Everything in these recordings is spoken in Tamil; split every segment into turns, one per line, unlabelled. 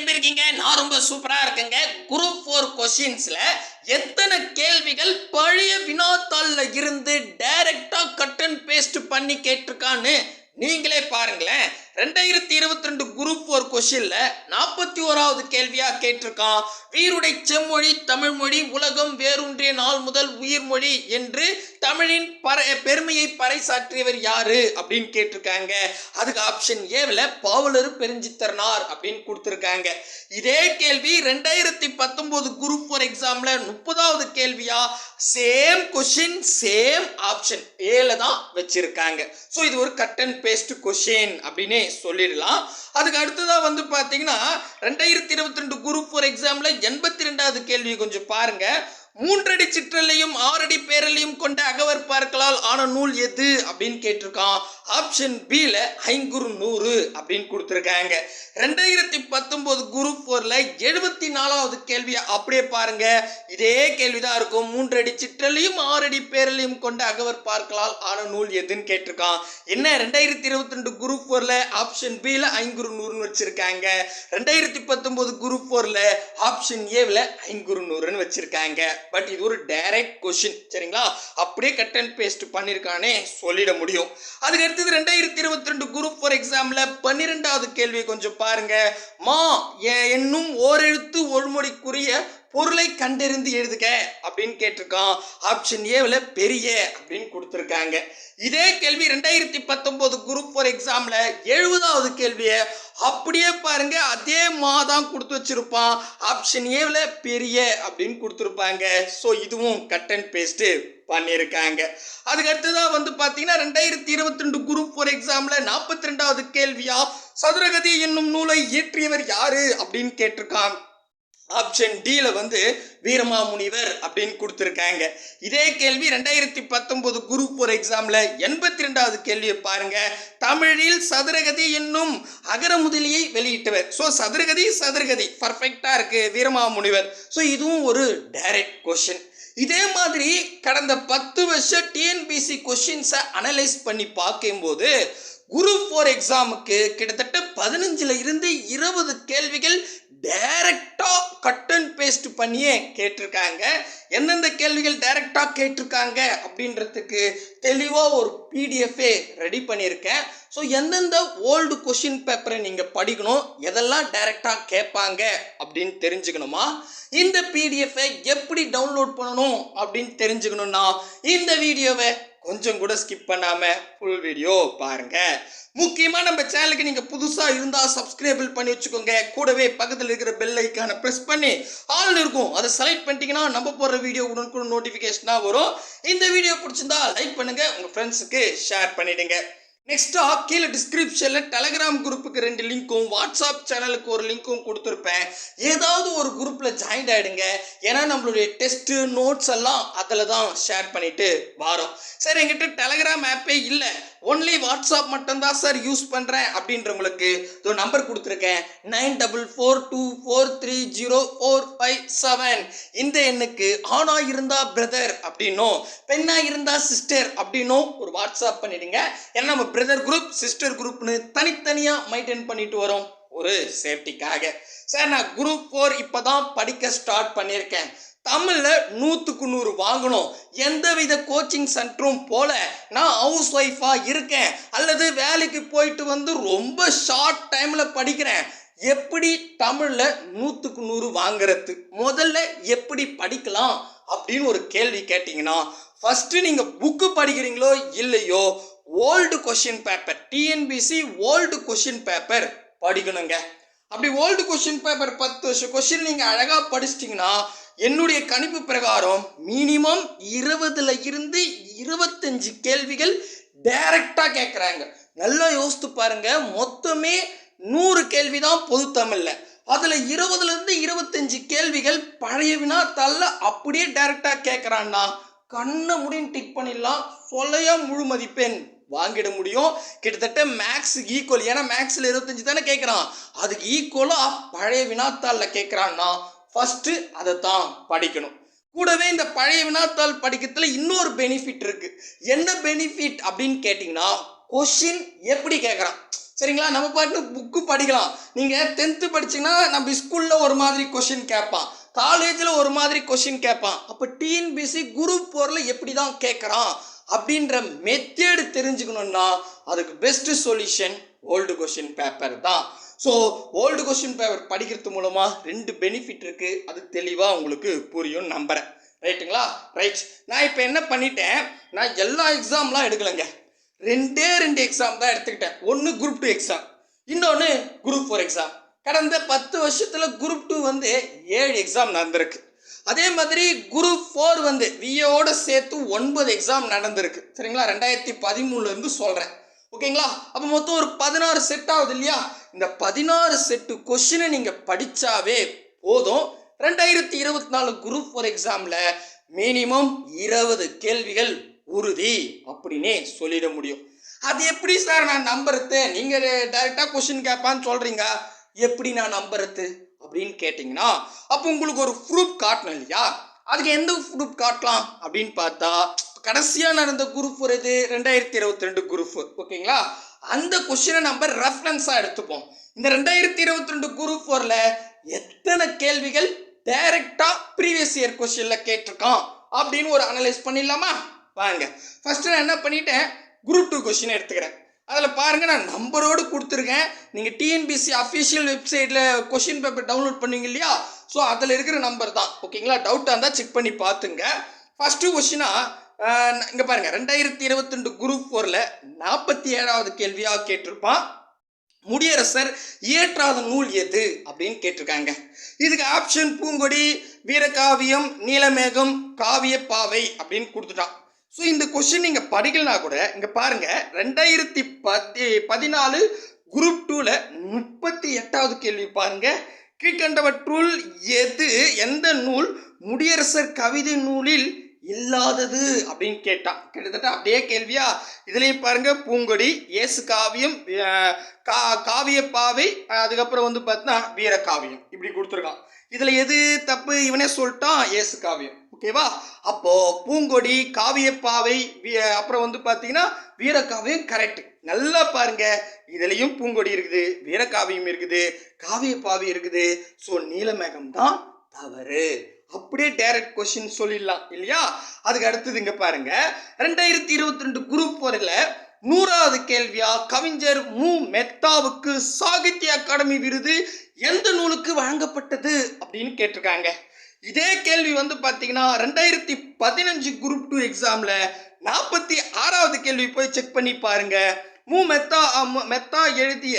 எப்படி இருக்கீங்க? நான் ரொம்ப சூப்பரா இருக்கேங்க. குரூப் ஃபோர் கொஸ்டின்ஸ்ல எத்தனை கேள்விகள் பழைய வினாத்தாள்ல இருந்து டைரக்டா கட் அண்ட் பேஸ்ட் பண்ணி கேட்டிருக்கான்னு நீங்களே பாருங்களேன். ரெண்டாயிரத்தி இருபத்தி ரெண்டு குரூப் ஃபோர் கொஸ்டின்ல நாற்பத்தி ஓராவது கேள்வியா கேட்டிருக்கான். வீருடை செம்மொழி தமிழ் மொழி உலகம் வேரூன்றிய நாள் முதல் உயிர்மொழி என்று தமிழின் பற பெருமையை பறைசாற்றியவர் யாரு அப்படின்னு கேட்டிருக்காங்க. அதுக்கு ஆப்ஷன் ஏவில் பாவலர் பெருஞ்சித்தரனார் அப்படின்னு கொடுத்துருக்காங்க. இதே கேள்வி ரெண்டாயிரத்தி பத்தொன்பது குரூப் ஃபோர் எக்ஸாம்ல முப்பதாவது கேள்வியா? சேம் கொஷின் சேம் ஆப்ஷன் ஏல தான் வச்சிருக்காங்க. ஸோ இது ஒரு கட் அண்ட் பேஸ்ட் கொஷின் அப்படின்னு சொல்லிடலாம். அதுக்கு அடுத்ததா வந்து பார்த்தீங்கன்னா ரெண்டாயிரத்தி இருபத்தி ரெண்டு குரூப் ஃபோர் எக்ஸாம்ல எண்பத்தி ரெண்டாவது கேள்வி கொஞ்சம் பாருங்க. மூன்றடி சிற்றலையும் ஆறடி பேரலையும் கொண்ட அகவர் பார்க்கலால் ஆன நூல் எது? அப்படின்னு கேட்டிருக்கான். ஆப்ஷன் பியில் ஐங்குறு நூறு அப்படின்னு கொடுத்துருக்காங்க. ரெண்டாயிரத்தி பத்தொம்போது குரூப் ஃபோரில் எழுபத்தி நாலாவது கேள்வியை அப்படியே பாருங்க. இதே கேள்விதான் இருக்கும். மூன்றடி சிற்றலையும் ஆறடி பேரலையும் கொண்ட அகவர் பார்க்கலால் ஆன நூல் எதுன்னு கேட்டிருக்கான். என்ன ரெண்டாயிரத்தி இருபத்தி ரெண்டு குரூப் ஃபோரில் ஆப்ஷன் பியில் ஐங்குறு நூறுன்னு வச்சுருக்காங்க. ரெண்டாயிரத்தி பத்தொம்போது குரூப் ஃபோரில் ஆப்ஷன் ஏவில் ஐங்குறு நூறுன்னு வச்சுருக்காங்க. பட் இது ஒரு டைரக்ட் கொஷின் சரிங்களா? அப்படியே கட் அண்ட் பேஸ்ட் பண்ணியிருக்கானே சொல்லிட முடியும். அதுக்கு அடுத்தது ரெண்டாயிரத்தி இருபத்தி ரெண்டு குரூப் ஃபோர் எக்ஸாம்ல பன்னிரெண்டாவது கேள்வி கொஞ்சம் பாருங்க. மா என்னும் ஓரெழுத்து ஒழுமொழிக்குரிய பொருளை கண்டறிந்து எழுதுக அப்படின்னு கேட்டிருக்கான். ஆப்ஷன் ஏவில் பெரிய அப்படின்னு கொடுத்துருக்காங்க. இதே கேள்வி ரெண்டாயிரத்தி பத்தொன்பது குரூப் ஃபோர் எக்ஸாம்ல எழுபதாவது கேள்வியை அப்படியே பாருங்க அதே மாதம் கொடுத்து வச்சிருப்பான். ஆப்ஷன் ஏவில் பெரிய அப்படின்னு கொடுத்துருப்பாங்க. ஸோ இதுவும் கட் அண்ட் பேஸ்ட்டு பண்ணியிருக்காங்க. அதுக்கு வந்து பார்த்தீங்கன்னா ரெண்டாயிரத்தி இருபத்தி ரெண்டு குரூப் ஃபோர் எக்ஸாமில் நாற்பத்தி ரெண்டாவது கேள்வியா? சதுரகதி என்னும் நூலை இயற்றியவர் யாரு அப்படின்னு கேட்டிருக்கான் ஆப்ஷன் டியில் வந்து வீரமாமுனிவர் அப்படின்னு கொடுத்துருக்காங்க. இதே கேள்வி ரெண்டாயிரத்தி பத்தொன்பது குரூப் ஃபோர் எக்ஸாமில் எண்பத்தி ரெண்டாவது கேள்வியை பாருங்க. தமிழில் சதுரகதி என்னும் அகர முதலியை வெளியிட்டவர். ஸோ சதுரகதி சதுரகதி. பர்ஃபெக்டாக இருக்குது வீரமாமுனிவர். ஸோ இதுவும் ஒரு டைரக்ட் கொஷின் இதே மாதிரி கடந்த பத்து வருஷம் டிஎன்பிசி கொஷின்ஸை அனலைஸ் பண்ணி பார்க்கும்போது குரூப் ஃபோர் எக்ஸாமுக்கு கிட்டத்தட்ட பதினஞ்சுல இருந்து இருபது கேள்விகள் டைரக்டாக கட் அண்ட் பேஸ்ட் பண்ணியே கேட்டிருக்காங்க. எந்தெந்த கேள்விகள் டைரக்டா கேட்டிருக்காங்க அப்படின்றதுக்கு தெளிவாக ஒரு பிடிஎஃபே ரெடி பண்ணியிருக்கேன். ஸோ எந்தெந்த ஓல்டு கொஷின் பேப்பரை நீங்கள் படிக்கணும் எதெல்லாம் டைரெக்டாக கேட்பாங்க அப்படின்னு தெரிஞ்சுக்கணுமா? இந்த பிடிஎஃபை எப்படி டவுன்லோட் பண்ணணும் அப்படின்னு தெரிஞ்சுக்கணும்னா இந்த வீடியோவை கொஞ்சம் கூட ஸ்கிப் பண்ணாமல் ஃபுல் வீடியோ பாருங்கள் முக்கியமாக நம்ம சேனலுக்கு நீங்கள் புதுசாக இருந்தால் சப்ஸ்கிரைபிள் பண்ணி வச்சுக்கோங்க. கூடவே பக்கத்தில் இருக்கிற பெல் ஐக்கானை ப்ரெஸ் பண்ணி ஆல் இருக்கும். அதை செலக்ட் பண்ணிட்டீங்கன்னா நம்ம போடுற வீடியோ உடனுக்குடன் நோட்டிஃபிகேஷனாக வரும். இந்த வீடியோ பிடிச்சிருந்தா லைக் பண்ணுங்கள் உங்கள் ஃப்ரெண்ட்ஸுக்கு ஷேர் பண்ணிவிடுங்க நெக்ஸ்டா கீழே டிஸ்கிரிப்ஷனில் டெலகிராம் குரூப்புக்கு ரெண்டு லிங்க்கும் வாட்ஸ்அப் சேனலுக்கு ஒரு லிங்க்கும் கொடுத்துருப்பேன். ஏதாவது ஒரு குரூப்பில் ஜாயின் ஆகிடுங்க ஏன்னா நம்மளுடைய டெஸ்ட்டு நோட்ஸ் எல்லாம் அதில் தான் ஷேர் பண்ணிட்டு வரோம். சரி எங்கிட்ட டெலகிராம் ஆப்பே இல்லை. ஒன்லி வாட்ஸ்அப் மட்டும்தான் சார் யூஸ் பண்ணுறேன் அப்படின்றவங்களுக்கு இதோ நம்பர் கொடுத்துருக்கேன். Nine double four two four three zero four five seven இந்த எண்ணுக்கு ஆணாக இருந்தால் பிரதர் அப்படின்னும் பெண்ணாக இருந்தால் சிஸ்டர் அப்படின்னும் ஒரு வாட்ஸ்அப் பண்ணிடுங்க. ஏன்னா நம்ம பிரதர் குரூப் சிஸ்டர் குரூப்னு தனித்தனியாக மெயின்டைன் பண்ணிட்டு வரோம். ஒரு சேஃப்டிக்காக சார் நான் குரூப் ஃபோர் இப்போ தான் படிக்க ஸ்டார்ட் பண்ணியிருக்கேன். தமிழில் நூற்றுக்கு நூறு வாங்கணும். எந்தவித கோச்சிங் சென்டரும் போல நான் ஹவுஸ் ஒய்ஃபாக இருக்கேன். அல்லது வேலைக்கு போயிட்டு வந்து ரொம்ப ஷார்ட் டைமில் படிக்கிறேன். எப்படி தமிழில் நூற்றுக்கு நூறு வாங்கிறது? முதல்ல எப்படி படிக்கலாம்? அப்படின்னு ஒரு கேள்வி கேட்டிங்கன்னா ஃபஸ்ட்டு நீங்கள் புக்கு படிக்கிறீங்களோ இல்லையோ old question paper TNPSC old question paper படிக்கணுங்க. அப்படி ஓல்டு கொஷின் பேப்பர் பத்து வருஷம் கொஷின் நீங்கள் அழகாக படிச்சிட்டிங்கன்னா என்னுடைய கணிப்பு பிரகாரம் மினிமம் இருபதுல இருந்து இருபத்தஞ்சு கேள்விகள் டைரக்டாக கேட்குறாங்க நல்லா யோசித்து பாருங்க மொத்தமே நூறு கேள்வி தான் பொது தமிழில். அதில் இருபதுலேருந்து இருபத்தஞ்சு கேள்விகள் பழைய வினாத்தாளில் அப்படியே டைரக்டாக கேட்குறான்னா கண்ணை முடின்னு டிக் பண்ணிடலாம் சொல்லையா முழு மதிப்பெண். வாங்கிட முடியும். கிட்டத்தட்ட மேக்ஸ் ஈக்குவல் ஏன்னா மேக்ஸில் இருபத்தஞ்சு தானே கேட்குறான் அதுக்கு ஈக்குவலாக பழைய வினாத்தாளில் கேட்குறான்னா ஃபஸ்ட்டு அதை தான் படிக்கணும். கூடவே இந்த பழைய வினாத்தாள் படிக்கிறதுல இன்னொரு பெனிஃபிட் இருக்குது என்ன பெனிஃபிட் அப்படின்னு கேட்டிங்கன்னா கொஷின் எப்படி கேட்குறான் சரிங்களா? நம்ம பாட்டு புக்கு படிக்கலாம். நீங்கள் டென்த்து படிச்சீங்கன்னா நம்ம ஸ்கூலில் ஒரு மாதிரி கொஷின் கேட்பான். காலேஜில் ஒரு மாதிரி கொஷின் கேட்பான். அப்போ டிஎன்பிசி குரூப் போரில் எப்படி தான் கேட்குறான் அப்படின்ற மெத்தேடு தெரிஞ்சுக்கணுன்னா அதுக்கு best solution old question paper தான். ஸோ ஓல்டு கொஷின் பேப்பர் படிக்கிறது மூலமாக ரெண்டு பெனிஃபிட் இருக்குது அது தெளிவாக உங்களுக்கு புரியும் நம்புகிறேன் ரைட்டுங்களா ரைட் நான் இப்போ என்ன பண்ணிட்டேன்? நான் எல்லா எக்ஸாம்லாம் எடுக்கலைங்க. ரெண்டே ரெண்டு எக்ஸாம் தான் எடுத்துக்கிட்டேன். ஒன்று குரூப் டூ எக்ஸாம் இன்னொன்று குரூப் ஃபோர் எக்ஸாம் கடந்த பத்து வருஷத்தில் குரூப் டூ வந்து ஏழு எக்ஸாம் நடந்திருக்கு. அதே மாதிரி குரூப் ஃபோர் வந்து விஏவோட சேர்த்து ஒன்பது எக்ஸாம் நடந்திருக்கு. சரிங்களா? ரெண்டாயிரத்தி பதிமூணுலேருந்து சொல்கிறேன் ஓகேங்களா? அப்போ மொத்தம் ஒரு பதினாறு செட் ஆகுது இல்லையா? இந்த பதினாறு செட்டு கொஷினை நீங்கள் படித்தாவே போதும். ரெண்டாயிரத்தி இருபத்தி நாலு குரூப் ஃபோர் எக்ஸாமில் மினிமம் இருபது கேள்விகள் உறுதி அப்படின்னே சொல்லிட முடியும். அது எப்படி சார் நான் நம்புறது? நீங்கள் டைரெக்டாக கொஷின் கேட்பான்னு சொல்கிறீங்க எப்படி நான் நம்புறது? அப்படின்னு கேட்டிங்கன்னா அப்போ உங்களுக்கு ஒரு ப்ரூஃப் காட்டணும் இல்லையா? அதுக்கு எந்த ப்ரூஃப் காட்டலாம் அப்படின்னு பார்த்தா கடைசியாக நடந்த குரூப் ஒரு இது ரெண்டாயிரத்தி இருபத்தி ரெண்டு குரூப் ஓகேங்களா அந்த கொஷினை நம்ம ரெஃபரன்ஸாக எடுத்துப்போம். இந்த ரெண்டாயிரத்தி இருபத்தி ரெண்டு குரூப் ஃபோரில் எத்தனை கேள்விகள் டைரெக்டாக ப்ரீவியஸ் இயர் கொஷினில் கேட்டிருக்கான் அப்படின்னு ஒரு அனலைஸ் பண்ணிடலாமா? வாங்க. ஃபஸ்ட்டு நான் என்ன பண்ணிட்டேன்? குரூப் டூ கொஷின் எடுத்துக்கிறேன். அதில் பாருங்கள் நான் நம்பரோடு கொடுத்துருக்கேன். நீங்கள் டிஎன்பிசி அஃபிஷியல் வெப்சைட்டில் கொஷின் பேப்பர் டவுன்லோட் பண்ணுவீங்க இல்லையா? ஸோ அதில் இருக்கிற நம்பர் தான். ஓகேங்களா டவுட்டாக இருந்தால் செக் பண்ணி பார்த்துங்க ஃபஸ்ட்டு கொஷினாக இங்கே பாருங்கள் ரெண்டாயிரத்தி இருபத்தி ரெண்டு குரூப் ஃபோரில் நாற்பத்தி ஏழாவது கேள்வியாக கேட்டிருப்பான். முடியரசர் இயற்றாத நூல் எது? அப்படின்னு கேட்டிருக்காங்க. இதுக்கு ஆப்ஷன் பூங்கொடி வீரகாவியம் நீலமேகம் காவிய பாவை அப்படின்னு கொடுத்துட்டான். ஸோ இந்த கொஷின் நீங்கள் படிக்கலனா கூட இங்கே பாருங்கள் ரெண்டாயிரத்தி பதி பதினாலு குரூப் டூவில் முப்பத்தி எட்டாவது கேள்வி பாருங்கள் கீழ்கண்டவற்றுள் எது எந்த நூல் முடியரசர் கவிதை நூலில் இல்லாதது? அப்படின்னு கேட்டான். கிட்டத்தட்ட அப்படியே கேள்வியா? இதுலேயும் பாருங்க பூங்கொடி இயேசு காவியம் கா காவிய பாவை அதுக்கப்புறம் வந்து பார்த்தா வீரகாவியம். இப்படி கொடுத்துருக்கான். இதில் எது தப்பு? இவனே சொல்லிட்டான் இயேசு காவியம். ஓகேவா? அப்போ பூங்கொடி காவியப்பாவை அப்புறம் வந்து பார்த்தீங்கன்னா வீரகாவியம் கரெக்ட் நல்லா பாருங்க. இதுலயும் பூங்கொடி இருக்குது வீரகாவியம் இருக்குது காவியப்பாவை இருக்குது. ஸோ நீலமேகம் தான் தவறு. அப்படியே டைரக்ட் கொஸ்டின் சொல்லிடலாம் இல்லையா? அதுக்கு அடுத்தது இங்க பாருங்க. ரெண்டாயிரத்தி இருபத்தி ரெண்டு குரூப் போரில் நூறாவது கேள்வியா? கவிஞர் மு. மெத்தாவுக்கு சாகித்ய அகாடமி விருது எந்த நூலுக்கு வழங்கப்பட்டது? அப்படின்னு கேட்டிருக்காங்க. இதே கேள்வி வந்து பார்த்தீங்கன்னா ரெண்டாயிரத்தி பதினஞ்சு குரூப் டூ எக்ஸாமில் நாற்பத்தி ஆறாவது கேள்வி போய் செக் பண்ணி பாருங்க. மு. மெத்தா அ, மெத்தா எழுதிய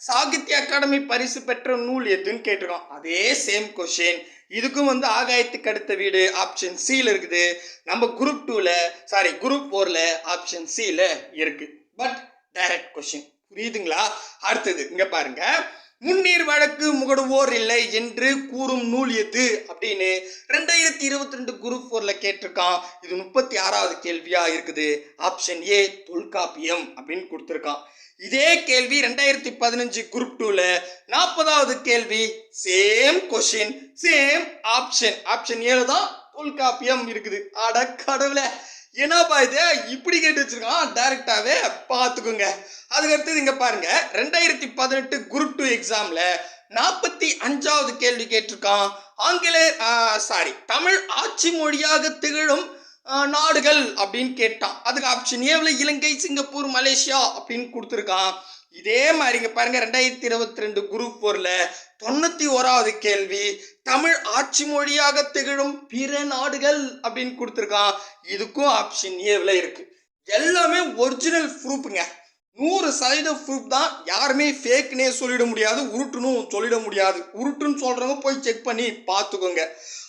சாகித்ய அகாடமி பரிசு பெற்ற நூல் எதுன்னு கேட்டிருக்கோம். அதே சேம் கொஷின் இதுக்கும் வந்து ஆகாயத்துக்கு அடுத்த வீடு ஆப்ஷன் சியில் இருக்குது. நம்ம குரூப் டூவில் சாரி குரூப் ஃபோரில் ஆப்ஷன் சியில் இருக்குது பட் டைரக்ட் கொஷின் புரியுதுங்களா? அடுத்தது இங்கே பாருங்கள் முன்னீர் வழக்கு முகடுவோர் இல்லை என்று கூறும் நூல் எது அப்படின்னு ரெண்டாயிரத்தி இருபத்தி ரெண்டு குரூப் ஃபோரில் கேட்டிருக்கான். இது முப்பத்தி ஆறாவது கேள்வியா இருக்குது. ஆப்ஷன் ஏ தொல்காப்பியம் அப்படின்னு கொடுத்துருக்கான். இதே கேள்வி ரெண்டாயிரத்தி பதினஞ்சு குரூப் டூவில் நாற்பதாவது கேள்வி same question same option option ஏழு தான் தொல்காப்பியம் இருக்குது. அட கடவுளை. என்னப்பா இது? இப்படி கேட்டு வச்சிருக்கான். டைரக்டாவே பார்த்துக்குங்க. அதுக்கு அடுத்தது இங்க பாருங்க. ரெண்டாயிரத்தி பதினெட்டு குரூப் டூ எக்ஸாமில் நாற்பத்தி அஞ்சாவது கேள்வி கேட்டிருக்கான். ஆங்கில சாரி தமிழ் ஆட்சி மொழியாக திகழும் நாடுகள் அப்படின்னு கேட்டான். அதுக்கு ஆப்ஷன் ஏவில் இலங்கை சிங்கப்பூர் மலேசியா அப்படின்னு கொடுத்துருக்கான். இதே மாதிரிங்க பாருங்க ரெண்டாயிரத்தி இருபத்தி ரெண்டு குரூப் ஃபோர்ல தொண்ணூத்தி ஓராவது கேள்வி தமிழ் ஆட்சி மொழியாக திகழும் பிற நாடுகள் அப்படின்னு கொடுத்துருக்கான். இதுக்கும் ஆப்ஷன் ஏவில் இருக்கு. எல்லாமே ஒரிஜினல் ப்ரூஃப்ங்க நூறு சதவீத ப்ரூஃப் தான். யாருமே ஃபேக்னே சொல்லிட முடியாது உருட்டுன்னு சொல்லிட முடியாது. உருட்டுன்னு சொல்றவங்க போய் செக் பண்ணி பார்த்துக்கோங்க.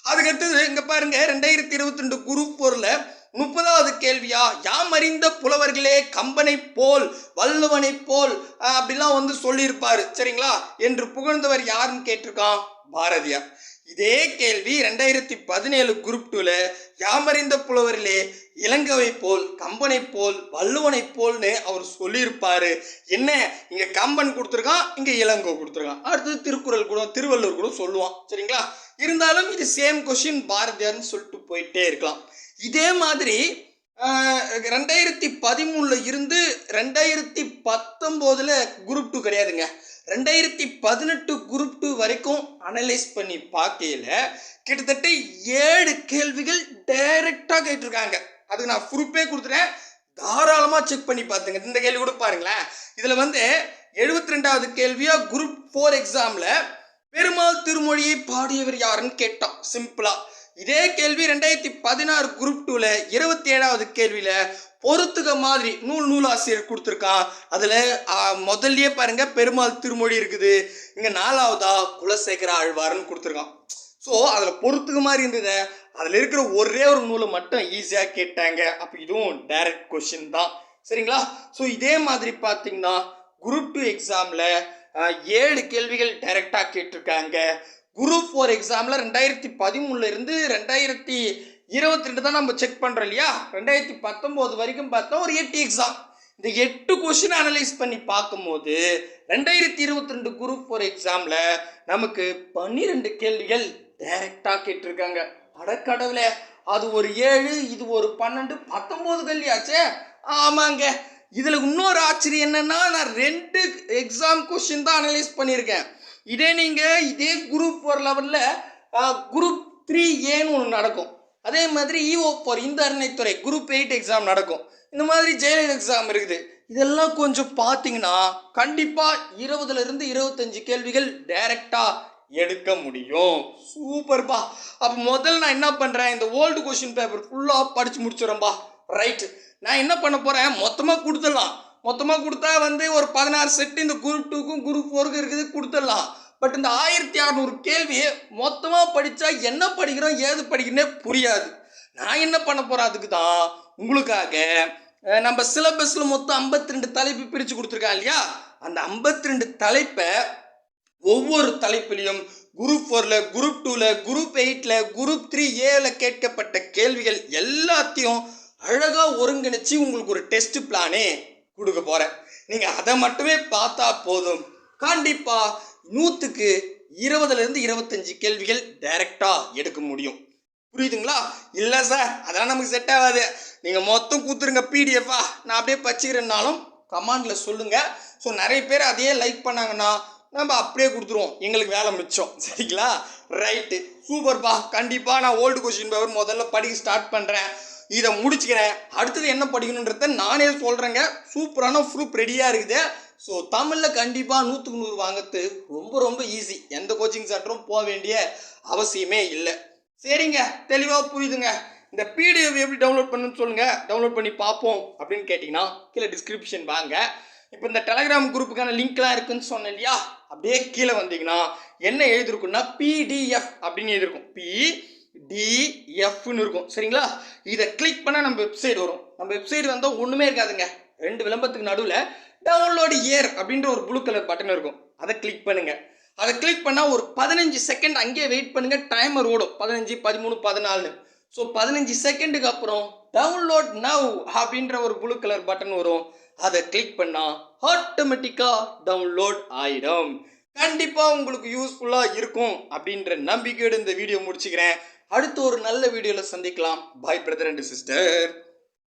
அதுக்கடுத்தது இங்க பாருங்க ரெண்டாயிரத்தி இருபத்தி ரெண்டு குரூப் போர்ல முப்பதாவது கேள்வியா? யாம் அறிந்த புலவர்களே கம்பனை போல் வள்ளுவனை போல் அப்படிலாம் வந்து சொல்லியிருப்பாரு. சரிங்களா? என்று புகழ்ந்தவர் யாருன்னு கேட்டிருக்கான்? பாரதியார். இதே கேள்வி ரெண்டாயிரத்தி பதினேழு குரூப் டூல யாமறிந்த புலவரிலே இளங்கவை போல் கம்பனை போல் வள்ளுவனை போல்னு அவர் சொல்லியிருப்பாரு. என்ன? இங்க கம்பன் கொடுத்துருக்கான் இங்க இளங்கோ கொடுத்துருக்கான். அடுத்தது திருக்குறள் கூட திருவள்ளுவர் கூட சொல்லுவான். சரிங்களா? இருந்தாலும் இது சேம் கொஸ்டின் பாரதியார்னு சொல்லிட்டு போயிட்டே இருக்கலாம். இதே மாதிரி ரெண்டாயிரத்தி பதிமூணில் இருந்து ரெண்டாயிரத்தி பத்தொம்போதில் குரூப் டூ கிடையாதுங்க. ரெண்டாயிரத்தி பதினெட்டு குரூப் டூ வரைக்கும் அனலைஸ் பண்ணி பார்க்கையில் கிட்டத்தட்ட ஏழு கேள்விகள் டைரெக்டாக கேட்டிருக்காங்க. அதுக்கு நான் ப்ரூஃபே கொடுத்துட்டேன். தாராளமாக செக் பண்ணி பார்த்துங்க. இந்த கேள்வி கூட பாருங்களேன். இதில் வந்து எழுபத்தி ரெண்டாவது கேள்வியாக குரூப் ஃபோர் எக்ஸாமில் பெருமாள் திருமொழியை பாடியவர் யாருன்னு கேட்டோம் சிம்பிளாக இதே கேள்வி ரெண்டாயிரத்தி பதினாறு குரூப் டூல இருபத்தி ஏழாவது கேள்வியில பொறுத்துக மாதிரி நூல் நூலாசிரியர் கொடுத்துருக்கான். அதில் முதல்லயே பாருங்க பெருமாள் திருமொழி இருக்குது. இங்கே நாலாவதா குலசேகர ஆழ்வார்னு கொடுத்துருக்கான். ஸோ அதில் பொறுத்துக்க மாதிரி இருந்தது. அதில் இருக்கிற ஒரே ஒரு நூலை மட்டும் ஈஸியாக கேட்டாங்க. அப்போ இதுவும் டைரக்ட் கொஷின் தான். சரிங்களா? ஸோ இதே மாதிரி பார்த்தீங்கன்னா குரூப் டூ எக்ஸாமில் ஏழு கேள்விகள் டைரெக்டாக கேட்டிருக்காங்க. குரூப் ஃபோர் எக்ஸாமில் ரெண்டாயிரத்தி பதிமூணுல இருந்து ரெண்டாயிரத்தி இருபத்தி ரெண்டு தான் நம்ம செக் பண்ணுறோம் இல்லையா? ரெண்டாயிரத்தி பத்தொம்போது வரைக்கும் பார்த்தோம் ஒரு எட்டு எக்ஸாம் இந்த எட்டு கொஷின் அனலைஸ் பண்ணி பார்க்கும்போது ரெண்டாயிரத்தி இருபத்தி ரெண்டு குரூப் ஃபோர் எக்ஸாமில் நமக்கு பன்னிரெண்டு கேள்விகள் டைரெக்டாக கேட்டிருக்காங்க. அடக்கடவுளே அது ஒரு ஏழு இது ஒரு பன்னெண்டு பத்தொம்போது கேள்வியாச்சே. ஆமாங்க. இதில் இன்னொரு ஆச்சரியம் என்னன்னா நான் ரெண்டு எக்ஸாம் கொஷின் தான் அனலைஸ் பண்ணியிருக்கேன். இதே நீங்கள் இதே குரூப் ஃபோர் லெவலில் குரூப் த்ரீ ஏன்னு ஒன்று நடக்கும். அதே மாதிரி இஓ ஃபோர் இந்த அருணைத்துறை குரூப் எயிட் எக்ஸாம் நடக்கும். இந்த மாதிரி ஜெயலலிதா எக்ஸாம் இருக்குது. இதெல்லாம் கொஞ்சம் பார்த்தீங்கன்னா கண்டிப்பாக இருபதுலேருந்து இருபத்தஞ்சு கேள்விகள் டைரெக்டாக எடுக்க முடியும். சூப்பர்ப்பா அப்போ முதல்ல நான் என்ன பண்ணுறேன் இந்த ஓல்டு கொஷின் பேப்பர் ஃபுல்லாக படித்து முடிச்சிடுறேன்பா. ரைட்டு நான் என்ன பண்ண போகிறேன் மொத்தமாக கொடுத்துடலாம். மொத்தமாக கொடுத்தா வந்து ஒரு பதினாறு செட்டு இந்த குரூப் டூக்கும் குரூப் ஃபோருக்கும் இருக்குது கொடுத்துடலாம். பட் இந்த ஆயிரத்தி அறநூறு கேள்வி மொத்தமாக படித்தா என்ன படிக்கிறோம் ஏது படிக்கிறேனே புரியாது. நான் என்ன பண்ண போகிறேன் அதுக்கு தான் உங்களுக்காக நம்ம சிலபஸில் மொத்தம் ஐம்பத்தி ரெண்டு தலைப்பு பிரித்து கொடுத்துருக்கா இல்லையா? அந்த ஐம்பத்தி ரெண்டு தலைப்பை ஒவ்வொரு தலைப்பிலையும் குரூப் ஃபோரில் குரூப் டூவில் குரூப் எயிட்டில் குரூப் த்ரீ ஏல கேட்கப்பட்ட கேள்விகள் எல்லாத்தையும் அழகாக ஒருங்கிணைச்சி உங்களுக்கு ஒரு டெஸ்ட் பிளானே கொடுக்க போகிறேன் நீங்கள் அதை மட்டுமே பார்த்தா போதும். கண்டிப்பாக நூற்றுக்கு இருபதுலேருந்து இருபத்தஞ்சி கேள்விகள் டைரெக்டாக எடுக்க முடியும். புரியுதுங்களா? இல்லை சார் அதெல்லாம் நமக்கு செட் ஆகாது. நீங்கள் மொத்தம் கொடுத்துருங்க பிடிஎஃபா நான் அப்படியே பச்சுக்கிறேன்னாலும் கமாண்டில் சொல்லுங்கள் ஸோ நிறைய பேர் அதையே லைக் பண்ணாங்கன்னா நம்ம அப்படியே கொடுத்துருவோம். எங்களுக்கு வேலை மிச்சம். சரிங்களா? ரைட்டு சூப்பர்ப்பா கண்டிப்பாக நான் ஓல்டு கொஸ்டின் பேப்பர் முதல்ல படிக்க ஸ்டார்ட் பண்ணுறேன் இதை முடிச்சுக்கிறேன். அடுத்தது என்ன படிக்கணுன்றத நானே சொல்கிறேங்க சூப்பரான ப்ரூஃப் ரெடியாக இருக்குது. ஸோ தமிழில் கண்டிப்பாக நூற்றுக்கு நூறு வாங்கிறது ரொம்ப ரொம்ப ஈஸி எந்த கோச்சிங் சென்டரும் போக வேண்டிய அவசியமே இல்லை. சரிங்க. தெளிவாக புரியுதுங்க. இந்த பிடிஎஃப் எப்படி டவுன்லோட் பண்ணுன்னு சொல்லுங்கள் டவுன்லோட் பண்ணி பார்ப்போம் அப்படின்னு கேட்டிங்கன்னா கீழே டிஸ்கிரிப்ஷன் வாங்க. இப்போ இந்த டெலகிராம் குரூப்புக்கான லிங்க்லாம் இருக்குன்னு சொன்னேன் இல்லையா? அப்படியே கீழே வந்தீங்கன்னா என்ன எழுதிருக்குன்னா பிடிஎஃப் அப்படின்னு எழுதிருக்கும். பி டிஎஃப்னு இருக்கும். சரிங்களா? இதை கிளிக் பண்ணால் நம்ம வெப்சைட் வரும். நம்ம வெப்சைட் வந்தால் ஒன்றுமே இருக்காதுங்க. ரெண்டு விளம்பரத்துக்கு நடுவில் டவுன்லோடு இயர் அப்படின்ற ஒரு ப்ளூ கலர் பட்டன் இருக்கும். அதை கிளிக் பண்ணுங்கள் அதை கிளிக் பண்ணால் ஒரு பதினஞ்சு செகண்ட் அங்கேயே வெயிட் பண்ணுங்கள் டைமர் ஓடும். பதினஞ்சு பதிமூணு பதினாலு ஸோ பதினஞ்சு செகண்டுக்கு அப்புறம் டவுன்லோட் நவ் அப்படின்ற ஒரு ப்ளூ கலர் பட்டன் வரும். அதை கிளிக் பண்ணால் ஆட்டோமேட்டிக்காக டவுன்லோட் ஆயிடும். கண்டிப்பாக உங்களுக்கு யூஸ்ஃபுல்லாக இருக்கும் அப்படின்ற நம்பிக்கையோடு இந்த வீடியோ முடிச்சுக்கிறேன். அடுத்து ஒரு நல்ல வீடியோவில் சந்திக்கலாம். பாய் பிரதர் அண்ட் சிஸ்டர்